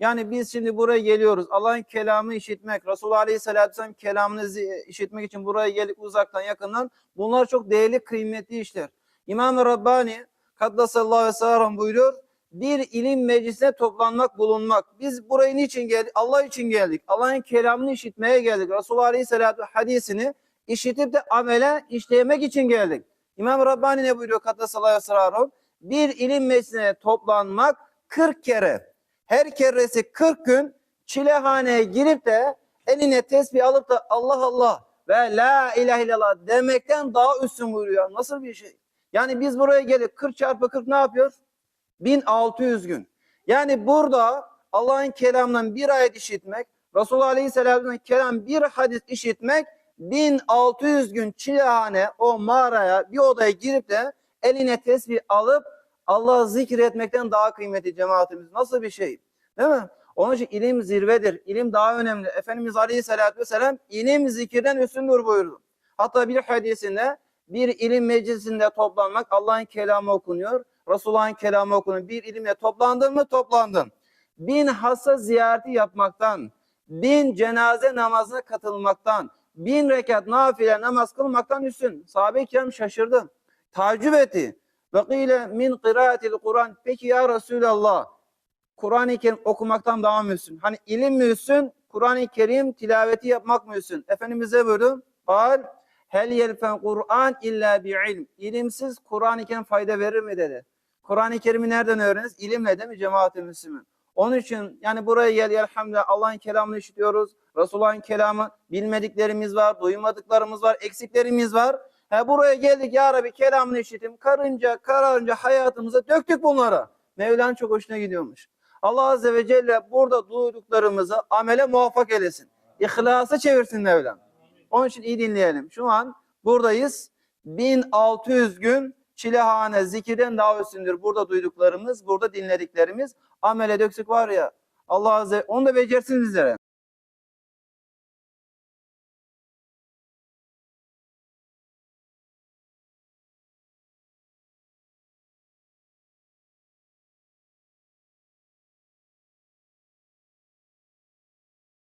Yani biz şimdi buraya geliyoruz. Allah'ın kelamını işitmek, Resulullah Aleyhisselatü Vesselam kelamını işitmek için buraya geldik uzaktan yakından. Bunlar çok değerli, kıymetli işler. İmam-ı Rabbani Kaddasallahu ve Sahram buyuruyor. Bir ilim meclisine toplanmak, bulunmak. Biz buraya niçin geldik? Allah için geldik. Allah'ın kelamını işitmeye geldik. Resulullah Aleyhisselatü hadisini işitip de amele işlemek için geldik. İmam Rabbani ne buyuruyor Kaddasallahu ve Sahram? Bir ilim meclisine toplanmak 40 kere. Her keresi 40 gün çilehaneye girip de eline tesbih alıp da Allah Allah ve la ilahe illallah demekten daha üstün buyuruyor. Nasıl bir şey? Yani biz buraya gelip 40 çarpı 40 ne yapıyor? 1600 gün. Yani burada Allah'ın kelamından bir ayet işitmek, Resulullah Aleyhisselam'ın kelam bir hadis işitmek 1600 gün çilehane o mağaraya bir odaya girip de eline tesbih alıp Allah'ı zikretmekten daha kıymetli cemaatimiz. Nasıl bir şey? Değil mi? Onun için ilim zirvedir. İlim daha önemli. Efendimiz Aleyhisselatü Vesselam ilim zikirden üstündür buyurdu. Hatta bir hadisinde bir ilim meclisinde toplanmak Allah'ın kelamı okunuyor. Resulullah'ın kelamı okunuyor. Bir ilimle toplandın mı toplandın. Bin hasta ziyareti yapmaktan, bin cenaze namazına katılmaktan, bin rekat nafile namaz kılmaktan üstün. Sahabe-i kiram şaşırdı. Tacip etti. Ve kıyle min kıraatil Kur'an. Peki ya Resulallah Kur'an-ı Kerim okumaktan daha mı? Hani ilim mi üstün? Kur'an-ı Kerim tilaveti yapmak mı? Efendimiz'e buyurdu. Kal hel yelfen Kur'an illa bi ilm. İlimsiz Kur'an-ı Kerim fayda verir mi dedi. Kur'an-ı Kerim'i nereden öğreniriz? İlimle değil mi cemaat-i Müslümin? Onun için yani buraya gel elhamdülillah Allah'ın kelamını işitiyoruz. Resulullah'ın kelamı bilmediklerimiz var, duymadıklarımız var, eksiklerimiz var. He, buraya geldik ya Rabbi kelamını işitim. Karınca kararınca hayatımıza döktük bunları. Mevla'nın çok hoşuna gidiyormuş. Allah Azze ve Celle burada duyduklarımızı amele muvaffak eylesin. İhlası çevirsin Mevlam. Onun için iyi dinleyelim. Şu an buradayız. 1600 gün çilehane zikirden daha üstündür. Burada duyduklarımız, burada dinlediklerimiz. Amele döksük var ya Allah Azze onu da becersin bizlere.